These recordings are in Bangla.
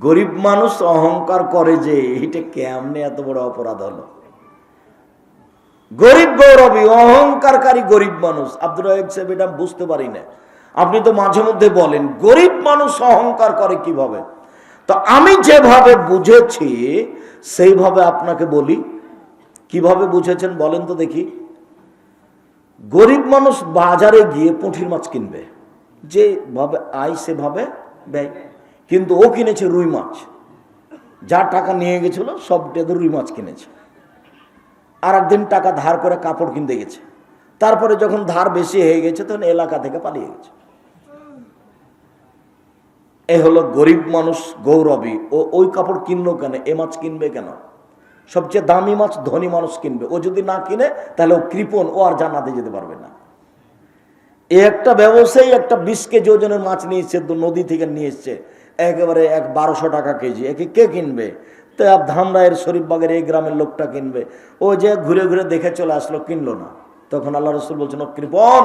গরিব মানুষ অহংকার করে যে, এটা কেমনে এত বড় অপরাধ হলো? গরিব গৌরবী, অহংকারকারী গরিব মানুষ আব্দুল রাহেক সাহেব এটা বুঝতে পারি না। আপনি তো মাঝে মধ্যে বলেন, গরিব মানুষ অহংকার করে কীভাবে? তো আমি যেভাবে বুঝেছি, সেইভাবে আপনাকে বলি। কীভাবে বুঝেছেন বলেন তো দেখি। গরিব মানুষ বাজারে গিয়ে পুঁঠির মাছ কিনবে। যেভাবে আয়, সেভাবে ব্যয়। কিন্তু ও কিনেছে রুই মাছ। যা টাকা নিয়ে গেছিল সবটাতে রুই মাছ কিনেছে। আর একদিন টাকা ধার করে কাপড় কিনতে গেছে। তারপরে যখন ধার বেশি হয়ে গেছে, তখন এলাকা থেকে পালিয়ে গেছে। এ হলো গরিব মানুষ গৌরবী। ও ওই কাপড় কিনলো কেন? এ মাছ কিনবে কেন? সবচেয়ে দামি মাছ ধনী মানুষ কিনবে। ও যদি না কিনে, তাহলে ও কৃপণ, ও আর জানাতে যেতে পারবে না। এ একটা ব্যবসায়ী একটা বিশ কেজি ওজনের মাছ নিয়ে নদী থেকে নিয়ে এসছে। একেবারে এক বারোশো টাকা কেজি। একে কে কিনবে? তো ধামরায়ের শরীফবাগের এই গ্রামের লোকটা কিনবে। ও যে ঘুরে ঘুরে দেখে চলে আসলো, কিনলো না। তখন আল্লাহ রসুল বলছেন, ও কৃপন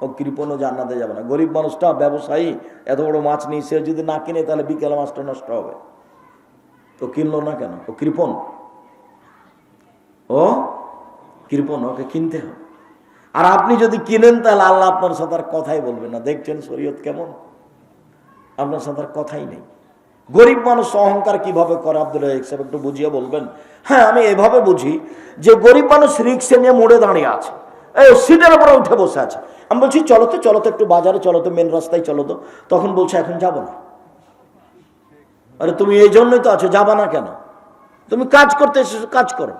ও কৃপনও জান্নাতে যাবে না। গরিব মানুষটা, ব্যবসায়ী, এত বড় মাছ নিয়ে সে যদি না কিনে, তাহলে বিকেল মাছটা নষ্ট হবে। তো কিনলো না কেন? ও কৃপন ও কৃপন ওকে কিনতে হবে। আর আপনি যদি কিনেন, তাহলে আল্লাহ আপনার সাথে আর কথাই বলবেন না। দেখছেন শরীয়ত কেমন? আপনার সাথে কথাই নেই। গরিব মানুষ অহংকার কীভাবে করে? আব্দুল সাহেব একটু বুঝিয়ে বলবেন। হ্যাঁ আমি এভাবে বুঝি যে গরিব মানুষ রিক্সে নিয়ে মোড়ে দাঁড়িয়ে আছে। এই সিটের উপরে উঠে বসে আছে। আমি বলছি চলো তো চলো তো একটু বাজারে চলো তো মেন রাস্তায় চলো তো। তখন বলছে, এখন যাব না। আরে, তুমি এই জন্যই তো আছো, যাবা না কেন? তুমি কাজ করতে এসেছ, কাজ করো।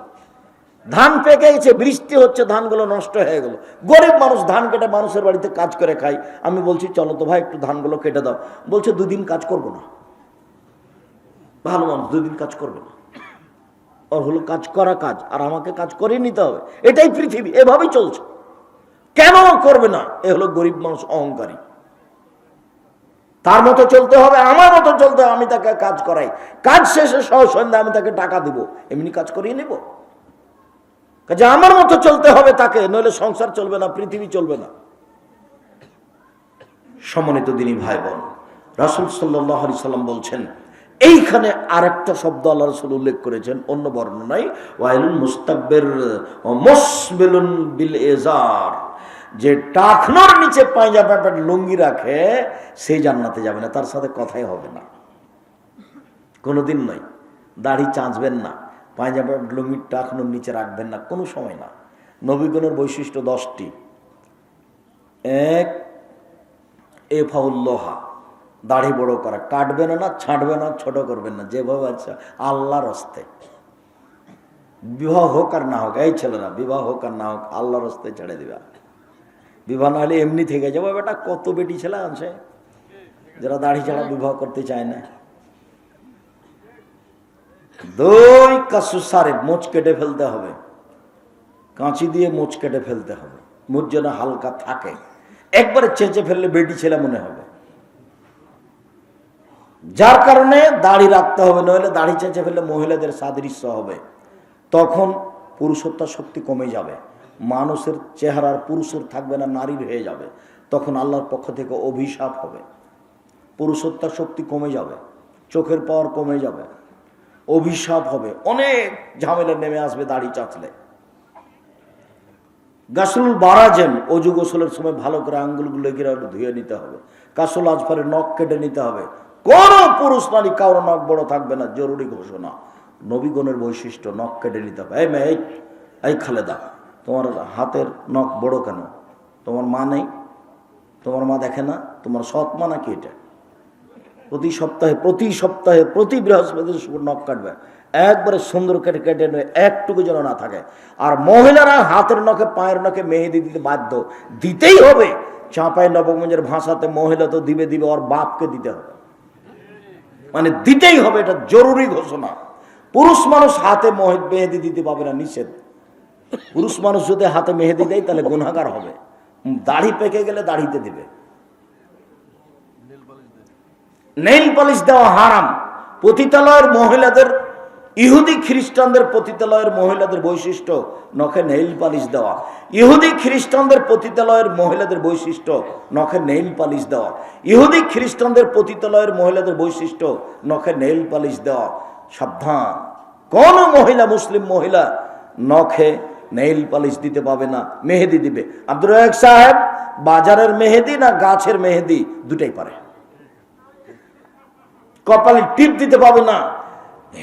ধান পেকে গেছে, বৃষ্টি হচ্ছে, ধানগুলো নষ্ট হয়ে গেল। গরিব মানুষ ধান কেটে মানুষের বাড়িতে কাজ করে খাই আমি বলছি, চলো তো ভাই, একটু ধানগুলো কেটে দাও। বলছে, দুদিন কাজ করব না। ভালো মানুষ, দুদিন কাজ করবে না। ওর হলো, কাজ করা কাজ, আর আমাকে কাজ করে নিতে হবে। এটাই পৃথিবী, এভাবেই চলছে। কেন করবে না? এ হলো গরিব মানুষ অহংকারী। তার মতো চলতে হবে, আমার মতো চলতে হবে, আমি তাকে কাজ করাই। কাজ শেষে সহ সন্ধ্যা আমি তাকে টাকা দিব। এমনি কাজ করিয়ে নেব। কাজে আমার মতো চলতে হবে তাকে, নইলে সংসার চলবে না, পৃথিবী চলবে না। সম্মানিত দিনী ভাই বোন রাসুল সাল্লাহ আলি সাল্লাম বলছেন, এইখানে আরেকটা শব্দ আল্লাহ রসুল উল্লেখ করেছেন, অন্য বর্ণনায়, ওয়াইলুন মুস্তাকবের মসবেলুন বিল এজার, যে টাকনোর নিচে পাঁজা লুঙ্গি রাখে সেই জান্নাতে যাবে না, তার সাথে কথাই হবে না। কোনোদিন নয়, দাড়ি চাঁচবেন না। পায়জামা লুঙ্গির টাকনোর নিচে রাখবেন না, কোনো সময় না। নবীগণের বৈশিষ্ট্য দশটি। এক এ ফাউল্লোহা দাড়ি বড় করা। কাটবেন না ছাঁটবে না ছোট করবেন না, যেভাবে আছে আল্লাহর হস্তে। বিবাহ হোক আর না হোক, এই ছেলেরা, বিবাহ হোক আর না হোক, আল্লাহর হস্তে ছেড়ে দিবা। বিবাহ না হলে এমনি থেকে যাব বেটা কত বেটি ছেলে আছে যারা দাড়ি ছাড়া বিবাহ করতে চায় না। দুই কাসু সারে মোচ কেটে ফেলতে হবে। কাঁচি দিয়ে মোচ কেটে ফেলতে হবে। মুখ যেন হালকা থাকে। একবারে চেঁচে ফেললে বেটি ছেলে মনে হবে। যার কারণে দাড়ি রাখতে হবে, নইলে দাড়ি চেঁচে ফেললে মহিলাদের সাদৃশ্য হবে। তখন পুরুষত্ব শক্তি কমে যাবে। মানুষের চেহারার পুরুষের থাকবে না, নারীর হয়ে যাবে। তখন আল্লাহর পক্ষ থেকে অভিশাপ হবে। পুরুষত্ব শক্তি কমে যাবে। চোখের পাওয়ার কমে যাবে। অভিশাপ হবে। অনেক ঝামেলা নেমে আসবে দাড়ি চাচলে গাছুল বারাজেন, অজু গোসলের সময় ভালো করে আঙ্গুলগুলো গিয়ে ধুয়ে নিতে হবে। কাসুল আজফারে নখ কেটে নিতে হবে। কোন পুরুষ নারী কারও নখ বড় থাকবে না, জরুরি ঘোষণা। নবীগণের বৈশিষ্ট্য, নখ কেটে নিতে হবে। এই মেয়ে এই খালেদা, তোমার হাতের নখ বড় কেন? তোমার মা নেই? তোমার মা দেখে না? তোমার সৎ মা নাকি এটা? প্রতি সপ্তাহে প্রতি সপ্তাহে, প্রতি বৃহস্পতি শুকুর নখ কাটবে। একবারে সুন্দর কেটে কেটে নেবে একটুকু যেন না থাকে। আর মহিলারা হাতের নখে, পায়ের নখে মেহেদি দিতে বাধ্য। দিতেই হবে। চাঁপাই নবগঞ্জের ভাষাতে মহিলা তো দিবে দিবে, ওর বাপকে দিতে হবে। মানে দিতেই হবে, এটা জরুরি ঘোষণা। পুরুষ মানুষ হাতে মেহেদি দিতে পাবে না, নিষেধ। পুরুষ মানুষ যদি হাতে মেহেদি দেয়, তাহলে গুণাগার হবে। দাড়ি পেকে গেলে দাড়িতে দিবে। নেইল পলিশ দেওয়া হারাম। পতিতালয়ের মহিলাদের, ইহুদি খ্রিস্টানদের পতিতালয়ের মহিলাদের বৈশিষ্ট্য নখে নেইল পালিশ দেওয়া। ইহুদি খ্রিস্টানদের পতিতালয়ের মহিলাদের বৈশিষ্ট্য নখে নেইল পালিশ দেওয়া। ইহুদি খ্রিস্টানদের পতিতালয়ের মহিলাদের বৈশিষ্ট্য নখে নেইল পালিশ দেওয়া। সাবধান। কোন মহিলা, মুসলিম মহিলা নখে নেইল পালিশ দিতে পাবে না, মেহেদি দিবে। রাজাক সাহেব, বাজারের মেহেদি না গাছের মেহেদি দুটাই পারে। কপালে টিপ দিতে পাবে না।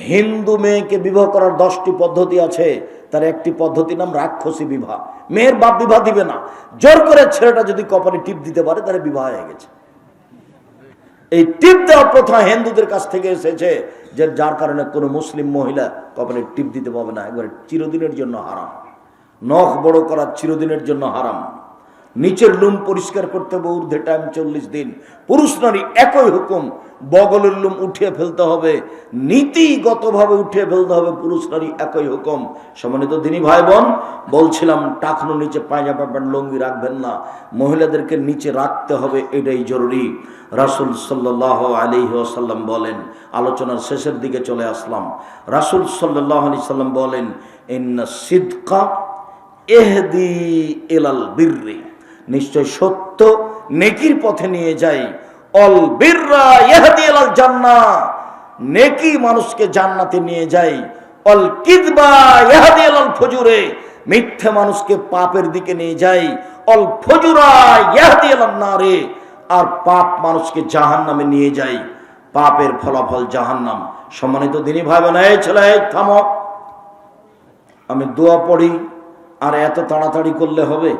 হিন্দু মেয়েকে বিবাহ করার দশটি পদ্ধতি আছে। তার একটি পদ্ধতি নাম রাক্ষসী বিবাহ। মেয়ের বাপ বিবাহ দিবে না। জোর করে ছেলেটা যদি কপালে টিপ দিতে পারে, তাহলে বিবাহ হয়ে গেছে। এই টিপ দেওয়া প্রথা হিন্দুদের কাছ থেকে এসেছে যে যার কারণে কোনো মুসলিম মহিলা কপালে টিপ দিতে পাবে না। একবারে চিরদিনের জন্য হারাম। নখ বড় করা চিরদিনের জন্য হারাম। নিচের লুম পরিষ্কার করতে হবে ঊর্ধ্বে টাইম চল্লিশ দিন। পুরুষ নারী একই হুকুম, বগলের লুম উঠিয়ে ফেলতে হবে, নীতিগতভাবে উঠিয়ে ফেলতে হবে, পুরুষ নারী একই হুকুম। সম্মানিত দিনী ভাই বোন বলছিলাম টাকনো নিচে পায়জামা প্যান্ট, লুঙ্গি রাখবেন না, মহিলাদেরকে নিচে রাখতে হবে, এটাই জরুরি। রাসুল সাল্লাহ আলী সাল্লাম বলেন, আলোচনার শেষের দিকে চলে আসলাম। রাসুল সাল্লাহ আলি সাল্লাম বলেন, ইন্না সিদ্কা এহদি এলাল বীর্রে। নিশ্চয় সত্য নেকির পথে নিয়ে যাই। অল বীররা জান্না, নেকি মানুষকে জান্নাতে নিয়ে যাই। অল কিদবা এহদি এলাল ফজুরে, মিথ্যে মানুষকে পাপের দিকে নিয়ে যাই। অল ফজুরা এলাল নারে, আর পাপ মানুষকে জাহান নামে নিয়ে যাই। পাপের ফলাফল জাহান্নাম। সম্মানিত দিনী ভাই বোন এই ছেলে থামক। আমি দোয়া পড়ি, আর এত তাড়াতাড়ি করলে হবে?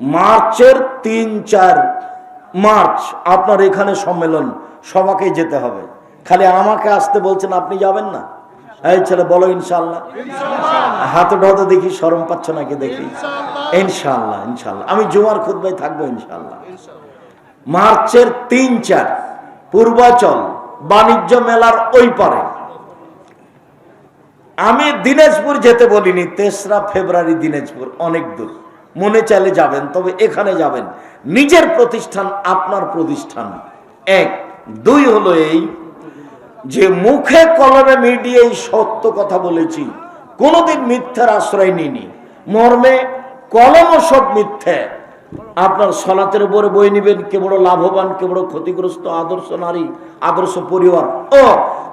মার্চের তিন চার মার্চ আপনার এখানে সম্মেলন সবাকে যেতে হবে। খালি আমাকে আসতে বলছেন, আপনি যাবেন না? এই ছেলে, বলো ইনশাল্লাহ হাতে ঢতে দেখি সরম পাচ্ছ নাকি দেখি? ইনশাল্লাহ ইনশাল্লাহ আমি জুমার খুদ্ায় থাকব ইনশাল্লাহ মার্চের তিন চার পূর্বাচল বাণিজ্য মেলার ওই পারে। আমি দিনাজপুর যেতে বলিনি, তেসরা ফেব্রুয়ারি দিনাজপুর, অনেক দূর। মনে চাইলে যাবেন, তবে এখানে যাবেন। নিজের প্রতিষ্ঠান আপনার প্রতিষ্ঠান। এক। দুই হলো এই যে মুখে কলমে মিডিয়ায় সত্য কথা বলেছি, কোনোদিন মিথ্যার আশ্রয় নিনি মর্মে কলমও সব মিথ্যে। আপনার সলাতের উপরে বই নিবেন, কে বড় লাভবান, কে বড় ক্ষতিগ্রস্ত, আদর্শ নারী, আদর্শ পরিবার। ও,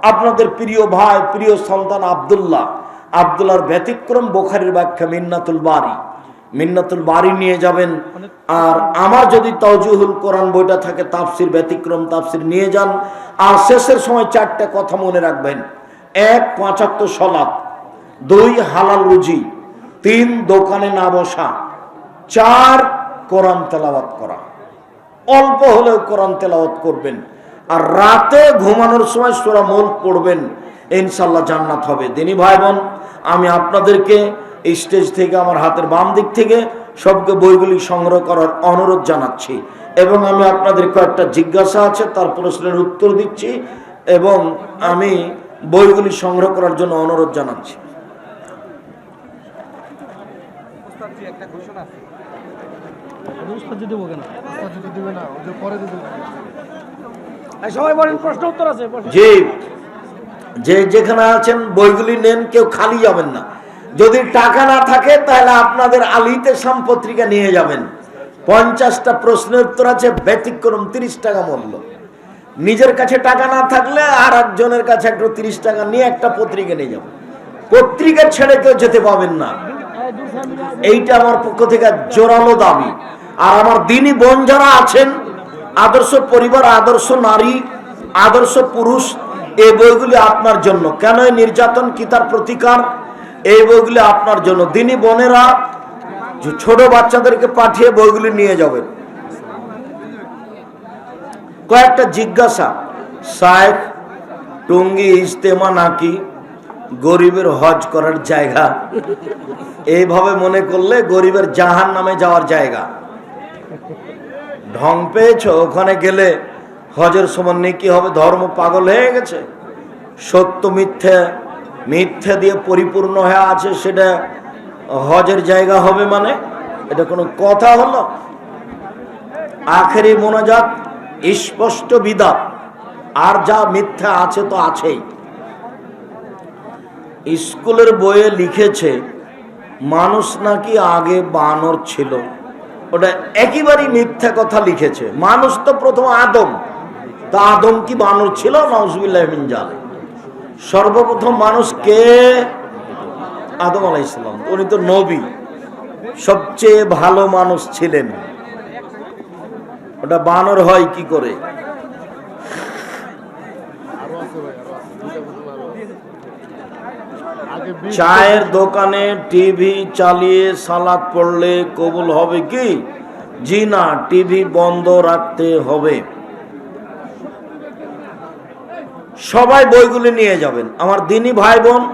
আপনাদের প্রিয় ভাই, প্রিয় সন্তান আবদুল্লাহ। আবদুল্লাহর ব্যতিক্রম বোখারির ব্যাখ্যা মিন্নাতুল বাড়ি মিন্নাতুল বাড়ি নিয়ে যাবেন। আর আমার যদি তজুহুল কোরআন বইটা থাকে তাফসির ব্যতিক্রম তাফসির নিয়ে যান। আর শেষের সময় চারটা কথা মনে রাখবেন। এক পাঁচাত্তর সলাপ দুই হালাল রুজি। তিন দোকানে না বসা। চার কোরআন তেলাওয়াত করা। অল্প হলেও কোরআন তেলাওয়াত করবেন। আর রাতে ঘুমানোর সময় সোরা মুল্ক পড়বেন। ইনশাল্লাহ জান্নাত হবে। দিনী ভাই বোন আমি আপনাদেরকে স্টেজ থেকে আমার হাতের বাম দিক থেকে সবকে বইগুলি সংগ্রহ করার অনুরোধ জানাচ্ছি। এবং আমি আপনাদের কয়েকটা জিজ্ঞাসা আছে তার প্রশ্নের উত্তর দিচ্ছি এবং আমি বইগুলি সংগ্রহ করার জন্য অনুরোধ জানাচ্ছি। যে যেখানে আছেন বইগুলি নেন কেউ খালি যাবেন না। যদি টাকা না থাকে, তাহলে আপনাদের আলিতে সাম পত্রিকা নিয়ে যাবেন। পঞ্চাশটা প্রশ্নের উত্তর আছে, ব্যতিক্রম তিরিশ টাকা মূল্য। নিজের কাছে টাকা না থাকলে আর একজনের কাছে একটু তিরিশ টাকা নিয়ে একটা পত্রিকা নিয়ে যাবেন পত্রিকা ছেড়ে কেউ যেতে পাবেন না। এইটা আমার পক্ষ থেকে জোরালো দাবি। আর আমার দিনই বোন যারা আছেন, আদর্শ পরিবার, আদর্শ নারী, আদর্শ পুরুষ, এই বইগুলি আপনার জন্য। কেন নির্যাতন, কি তার প্রতিকার? এই বইগুলি আপনার জন্য। দিনই বোনেরা ছোট বাচ্চাদেরকে পাঠিয়ে বইগুলি নিয়ে যাবেন। কয়েকটা জিজ্ঞাসা, সাহেব, টঙ্গি ইজতেমা নাকি গরিবের হজ করার জায়গা? এইভাবে মনে করলে গরিবের জাহান নামে যাওয়ার জায়গা। ঢং পেয়েছ? ওখানে গেলে হজের সমান কি হবে? ধর্ম পাগল হয়ে গেছে। সত্য মিথ্যে মিথ্যে দিয়ে পরিপূর্ণ হয়ে আছে সেটা হজের জায়গা হবে মানে? এটা কোনো কথা হলো? আখেরি মোনাজাত স্পষ্ট বিদাত আর যা মিথ্যা আছে তো আছেই। স্কুলের বইয়ে লিখেছে, মানুষ নাকি আগে বানর ছিল। ওটা একেবারেই মিথ্যা কথা লিখেছে। মানুষ তো প্রথম আদম। তা আদম কি বানর ছিল? নজবুল্লাহ জাল সর্বপ্রথম মানুষ কে? আদম আলাইসালাম উনি তো নবী। সবচেয়ে ভালো মানুষ ছিলেন। ওটা বানর হয় কি করে? চায়ের দোকানে টিভি চালিয়ে সালাদ পড়লে কবুল হবে কি? জি না, টিভি বন্ধ রাখতে হবে। সবাই বইগুলি নিয়ে যাবেন। আমার দিনী ভাই বোন,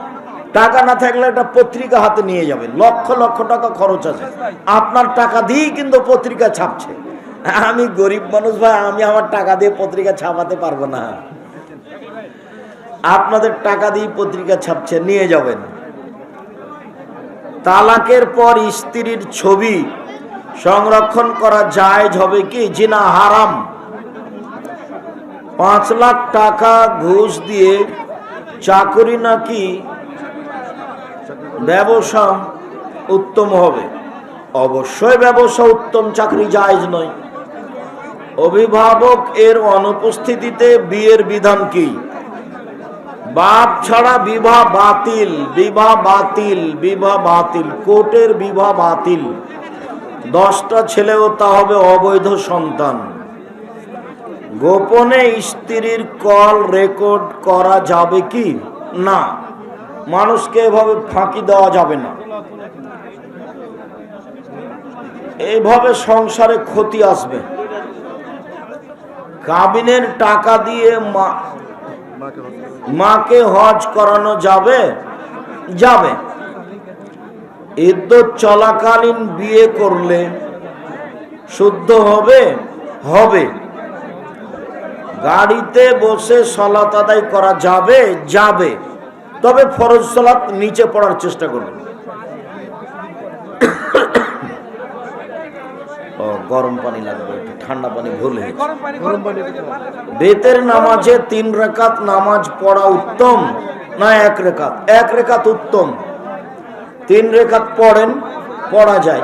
টাকা না থাকলে একটা পত্রিকা হাতে নিয়ে যাবেন। লক্ষ লক্ষ টাকা খরচ আছে। আপনার টাকা দিয়েই কিন্তু পত্রিকা ছাপছে। আমি গরিব মানুষ ভাই, আমি আমার টাকা দিয়ে পত্রিকা ছাপাতে পারব না। আপনাদের টাকা দিয়ে পত্রিকা ছাপছে, নিয়ে যাবেন। তালাকের পর স্ত্রীর ছবি সংরক্ষণ করা জায়েজ হবে কি? জিনা হারাম। পাঁচ লাখ টাকা ঘুষ দিয়ে চাকরি নাকি ব্যবসা উত্তম হবে? অবশ্যই ব্যবসা উত্তম, চাকরি জায়েজ নয়। অভিভাবক এর অনুপস্থিতিতে বিয়ের বিধান কি? বাপ ছাড়া বিবাহ বাতিল বিবাহ বাতিল বিবাহ বাতিল, কোর্টের বিবাহ বাতিল। দশটা ছেলেও তা হবে অবৈধ সন্তান। গোপনে স্ত্রীর কল রেকর্ড করা যাবে কি? না। মানুষকে এভাবে ফাঁকি দেওয়া যাবে না। এইভাবে সংসারে ক্ষতি আসবে। কাবিনের টাকা দিয়ে মাকে হজ করানো যাবে? যাবে। ইদ্যুৎ চলাকালীন বিয়ে করলে শুদ্ধ হবে? হবে। গাড়িতে বসে সলাত আদায় করা যাবে যাবে। তবে ফরজ সলাত নিচে পড়ার চেষ্টা করবেন। ও গরম পানি লাগবে ঠান্ডা পানি ভুল। বেতের নামাজে তিন রেখাত নামাজ পড়া উত্তম না এক রেখাত? এক রেখাত উত্তম। তিন রেখাত পড়েন পড়া যায়।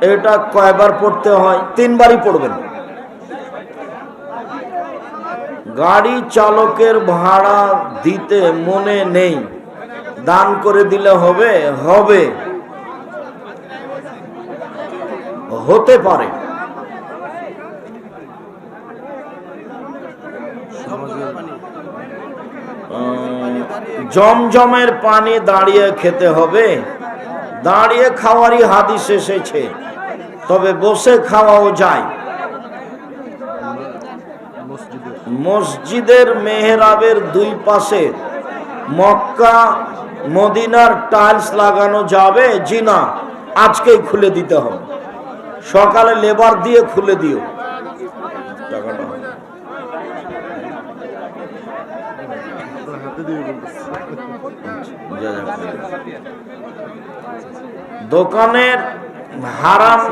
এটা কয়বার পড়তে হয়? তিনবারই পড়বেন। গাড়ি চালকের ভাড়া দিতে মনে নেই। দান করে দিলে হবে? হবে। হতে পারে। জমজমের পানি দাঁড়িয়ে খেতে হবে। দাঁড়িয়ে খাওয়ারই হাদিস এসেছে তবে বসে খাওয়াও যায়। মসজিদের মেহরাবের দুই পাশে মক্কা মদিনার টাইলস লাগানো যাবে? জি না আজকেই খুলে দিতে হবে। সকালে লেবার দিয়ে খুলে দিও। টাকাটা হাতে দিয়ে বলতেছে যা যা। দোকানের হারাম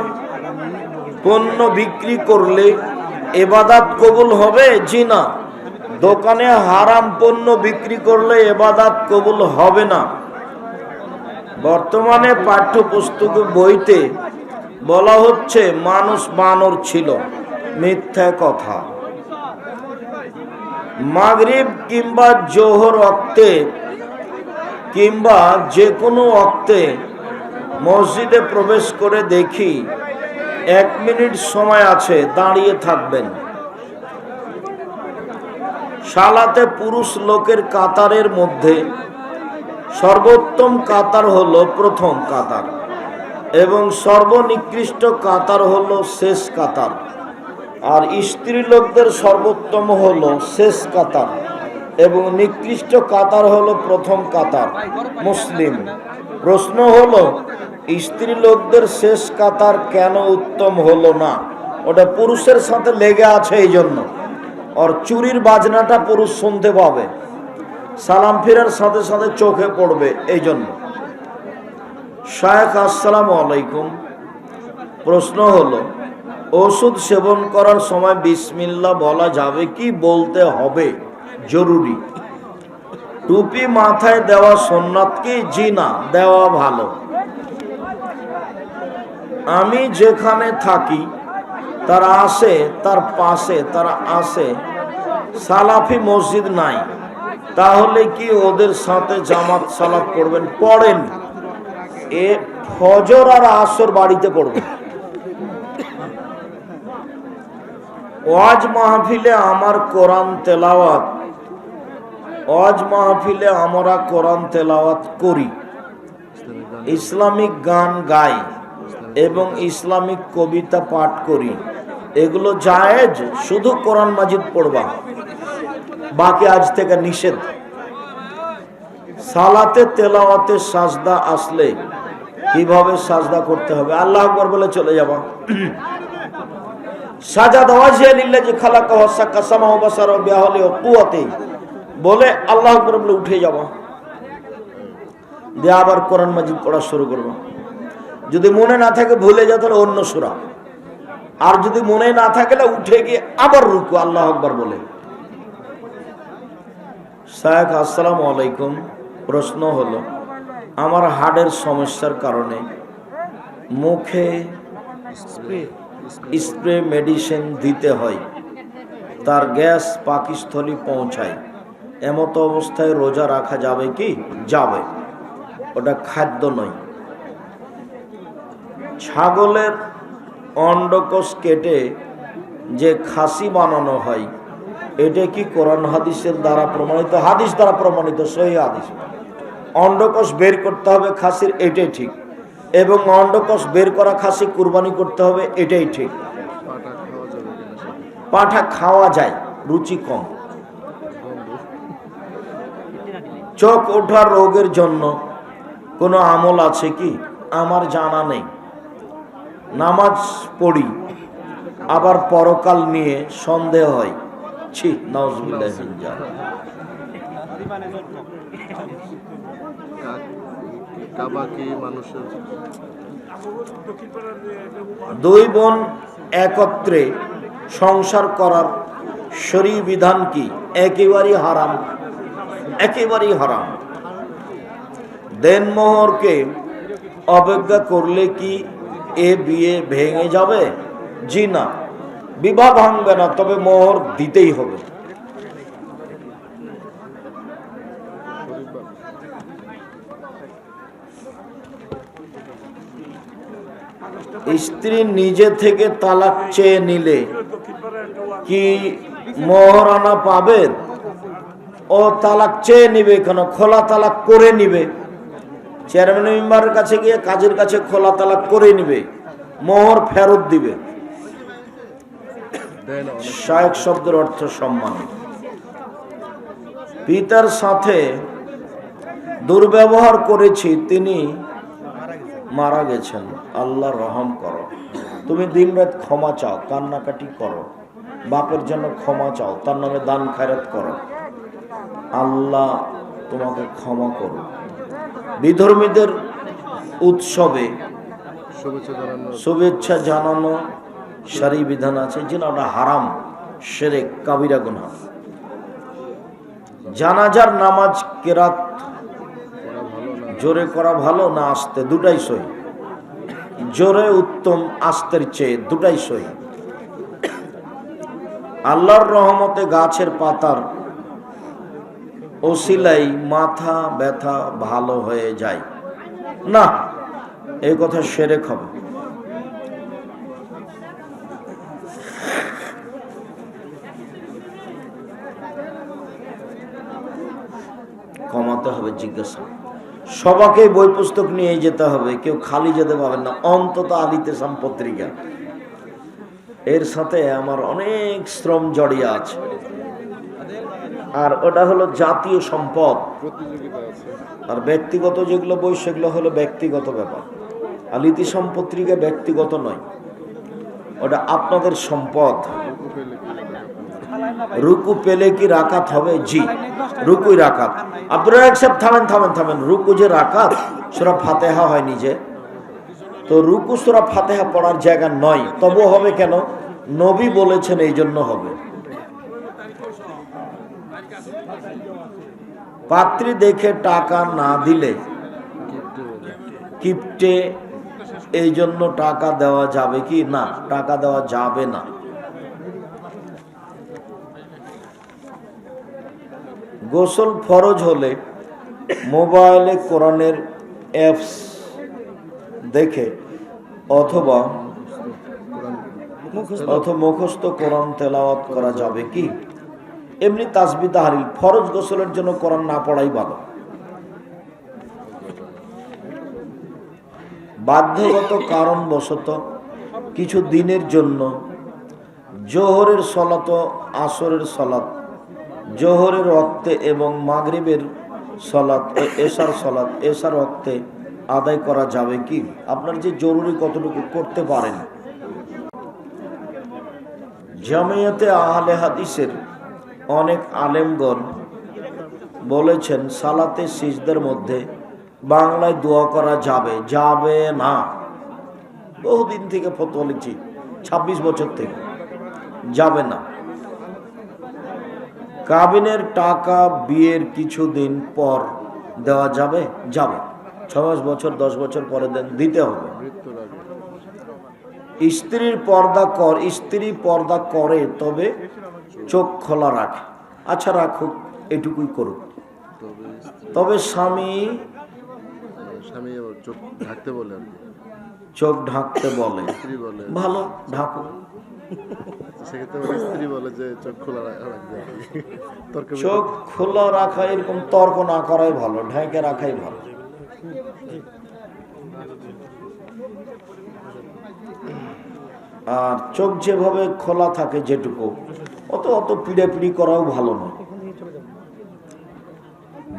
পণ্য বিক্রি করলে এবাদাত কবুল হবে? জি না। দোকানে হারাম পণ্য বিক্রি করলে এবাদাত কবুল হবে না। বর্তমানে পাঠ্যপুস্তক বইতে বলা হচ্ছে, মানুষ বানর ছিল। মিথ্যা কথা। মাগরিব কিংবা জোহর অক্তে কিংবা যে কোনো অক্তে মসজিদে প্রবেশ করে দেখি এক মিনিট সময় আছে, দাঁড়িয়ে থাকবেন। সালাতে পুরুষ লোকের কাতারের মধ্যে সর্বোত্তম কাতার হলো প্রথম কাতার এবং সর্বনিকৃষ্ট কাতার হলো শেষ কাতার আর স্ত্রী লোকদের সর্বোত্তম হলো শেষ কাতার এবং নিকৃষ্ট কাতার হলো প্রথম কাতার, মুসলিম। প্রশ্ন হলো স্ত্রী লোকদের শেষ কাতার কেন উত্তম হলো না? ওটা পুরুষের সাথে লেগে আছে এই জন্য ওর চুরির বাজনাটা পুরুষ শুনতে পাবে। সালাম ফিরার সাথে সাথে চোখে পড়বে এই জন্য শায়েখ, আসসালাম আলাইকুম। প্রশ্ন হলো, ওষুধ সেবন করার সময় বিসমিল্লা বলা যাবে কি বলতে হবে? জরুরি। টুপি মাথায় দেওয়া সোননাথ কি? জি না, দেওয়া ভালো। আমি যেখানে থাকি, তারা আসে, তার পাশে, তারা আসে। সালাফি মসজিদ নাই। তাহলে কি ওদের সাথে জামাত সালাত করবেন? পড়েন। এ ফজর আর আসর বাড়িতে পড়বেন ওয়াজ মাহফিলে আমার কোরআন তেলাওয়াত ওয়াজ মাহফিলে আমরা কোরআন তেলাওয়াত করি। ইসলামিক গান গাই এবং ইসলামিক কবিতা পাঠ করি। এগুলো জায়েজ, শুধু কোরআন মাজিদ পড়বা। বাকি আজ থেকে নিষেধ। সালাতে তেলাওয়াতে সাজদা আসলে কীভাবে সাজদা করতে হবে? আল্লাহ আকবর বলে চলে যাবা। সাজা দেওয়া যে লিল্লা যে খালা কাহসা কাসামা বাসার বিয়াহলে কুয়াতে বলে আল্লাহ আকবর বলে উঠে যাবা। দিয়ে আবার কোরআন মাজিদ পড়া শুরু করব। যদি মনে না থাকে ভুলে যাও, তাহলে অন্য সুরা। আর যদি মনে না থাকে না উঠে গিয়ে আবার রুকু, আল্লাহ আকবর বলে। শায়েখ আসসালাম আলাইকুম। প্রশ্ন হলো, আমার হার্টের সমস্যার কারণে মুখে স্প্রে মেডিসিন দিতে হয়, তার গ্যাস পাকিস্থলী পৌঁছায়। এমতো অবস্থায় রোজা রাখা যাবে কি? যাবে। ওটা খাদ্য নয়। ছাগলের অন্ডকোষ কেটে যে খাসি বানানো হয়, এটা কি কোরআন হাদিসের দ্বারা প্রমাণিত? হাদিস দ্বারা প্রমাণিত, সহি হাদিস। অন্ডকোষ বের করতে হবে খাসির, এটাই ঠিক। এবং অন্ডকোষ বের করা খাসি কুরবানি করতে হবে, এটাই ঠিক। পাঠা খাওয়া যায়, রুচি কম। চোখ ওঠার রোগের জন্য কোনো আমল আছে কি? আমার জানা নেই। নামাজ পড়ি আবার পরকাল নিয়ে সন্দেহ হয়। ছি মানুষের দুই বোন একত্রে সংসার করার শরী বিধান কি? একেবারেই হারাম। একেবারেই হারাম। দেনমোহরকে অবজ্ঞা করলে কি এ বিয়ে ভেঙে যাবে? জি না। বিবাহ ভাঙবে না, তবে মোহর দিতেই হবে। স্ত্রী নিজে থেকে তালাক চেয়ে নিলে কি মোহরানা পাবেন? ও তালাক চেয়ে নিবে, কেন খোলা তালাক করে নিবে। চেয়ারম্যান মেম্বারের কাছে গিয়ে কাজের কাছে খোলা তালাক করে নিবে, মোহর ফেরত দিবে। শায়ক শব্দের অর্থ সম্মান। পিতার সাথে দুর্ব্যবহার করেছি, তিনি মারা গেছেন। আল্লাহ রহম করো। তুমি দিনরাত ক্ষমা চাও, কান্নাকাটি করো। বাপের জন্য ক্ষমা চাও, তার নামে দান খায়রাত করো। আল্লাহ তোমাকে ক্ষমা করো বিধর্মীদের উৎসবে শুভেচ্ছা জানানো। সারি বিধান আছে যেন ওটা হারাম সেরেক কাবিরা গুনা জানাজার নামাজ কেরাত জোরে করা ভালো না আসতে দুটাই সই জোরে উত্তম আস্তের চেয়ে দুটাই সই আল্লাহর রহমতে গাছের পাতার ওসিলাই মাথা ব্যথা ভালো হয়ে যায়। না, এই কথা সেরে হবে কমাতে হবে, জিজ্ঞাসা। সবাকে বই পুস্তক নিয়ে যেতে হবে, কেউ খালি যেতে পারবেন না, অন্তত আলিতে পত্রিকা এর সাথে আমার অনেক শ্রম জড়িয়ে আছে। আর ওটা হলো জাতীয় সম্পদ। আর ব্যক্তিগত যেগুলো বই, সেগুলো হলো ব্যক্তিগত ব্যাপার। আর নীতি সম্পত্রিকা ব্যক্তিগত নয়, ওটা আপনাদের সম্পদ। রুকু পেলে কি রাকাত হবে? জি, রুকুই রাকাত। রাজাক সাহেব, থামেন থামেন থামেন। রুকু যে রাকাত, সুরা ফাতেহা হয় নিজে। তো রুকু, সুরা ফাতেহা পড়ার জায়গা নয় তবু হবে কেন? নবী বলেছেন এই জন্য হবে। পাত্রী দেখে টাকা না দিলে কিপটে এই জন্য টাকা দেওয়া যাবে কি? না, টাকা দেওয়া যাবে না। গোসল ফরজ হলে মোবাইলে কোরআনের অ্যাপস দেখে অথবা অথবা মুখস্থ কোরআন তেলাওয়াত করা যাবে কি? এমনি তাসবি তাহারিল, ফরজ গোসলের জন্য কোরআন না পড়াই ভালো। বাধ্যগত, কারণবশত কিছু দিনের জন্য জোহরের সলাত আসরের সলাত, জোহরের রক্তে এবং মাগরিবের সলাত ও এশার সলাত, এশার রক্তে আদায় করা যাবে কি? আপনার যে জরুরি কতটুকু করতে পারেন? জামিয়াতে আহলে হাদিসের অনেক আলেমগণ বলেছেন, সালাতে সিজদের মধ্যে বাংলায় দোয়া করা যাবে যাবে না। বহুদিন থেকে ফতোয়া লিখছি ছাব্বিশ বছর থেকে। যাবে না। কাবিনের টাকা বিয়ের কিছুদিন পর দেওয়া যাবে যাবে। ছ মাস বছর, দশ বছর পরে দেন, দিতে হবে। স্ত্রীর পর্দা কর, স্ত্রী পর্দা করে, তবে চোখ খোলা রাখে। আচ্ছা রাখুক এটুকুই করুক। তবে স্বামী স্বামী চোখ ঢাকতে বলে আর চোখ ঢাকতে বলে। ভালো ঢাকুক সেক্ষেত্রে আবার স্ত্রী বলে যে চোখ খোলা রা- রাখবে আর কি। তর্ক চোখ খোলা রাখা এরকম তর্ক না করাই ভালো ঢেকে রাখাই ভালো। আর চোখ যেভাবে খোলা থাকে যেটুকু অত অত পিড়াপিড়ি করাও ভালো নয়।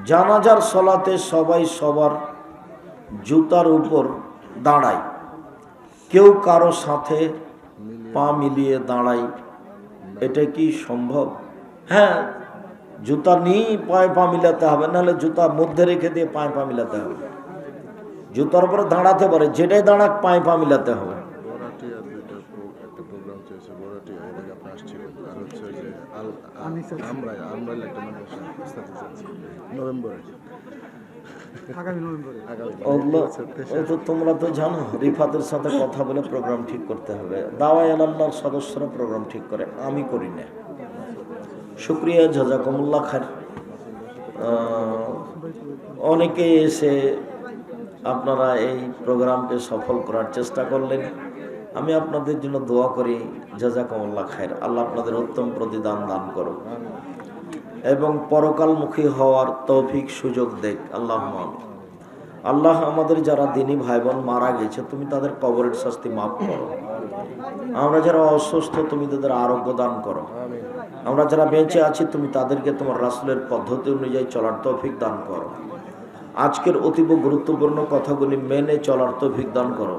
জানাজার সলাতে সবাই সবার জুতার উপর দাঁড়ায়। কেউ কারও সাথে পা মিলিয়ে দাঁড়ায়। এটা কি সম্ভব? হ্যাঁ জুতা নিয়েই পায়ে পা মিলাতে হবে, নাহলে জুতা মধ্যে রেখে দিয়ে পায়ে পা মিলাতে হবে। জুতার উপরে দাঁড়াতে পারে, যেটাই দাঁড়াক পায়ে পা মিলাতে হবে বরাটি আর দুইটা প্রো- একটা প্রোগ্রাম চলছে বরাটি এর আগে আপনি আসছিলেন আর হচ্ছে ওই যে আমরা আমরা একটা নভেম্বরে। তোমরা তো জানো রিফাতের সাথে কথা বলে প্রোগ্রাম ঠিক করতে হবে। দাওয়াই আল্লাহর সদস্যরা প্রোগ্রাম ঠিক করে আমি করি না। শুক্রিয়া জাজাকুমুল্লাহ খান অনেকে এসে আপনারা এই প্রোগ্রামকে সফল করার চেষ্টা করলেন। আমি আপনাদের জন্য দোয়া করি, জাজাকুমুল্লাহ খায়ের আল্লাহ আপনাদের উত্তম প্রতিদান দান করো এবং পরকালমুখী হওয়ার তৌফিক সুযোগ দেখ আল্লাহ। আল্লাহ আমাদের যারা দিনী ভাই বোন মারা গেছে, তুমি তাদের কবরের শাস্তি মাফ করো। আমরা যারা অসুস্থ, তুমি তাদের আরোগ্য দান করো। আমরা যারা বেঁচে আছি, তুমি তাদেরকে তোমার রাসুলের পদ্ধতি অনুযায়ী চলার তৌফিক দান করো। আজকের অতীব গুরুত্বপূর্ণ কথাগুলি মেনে চলার তৌফিক দান করো।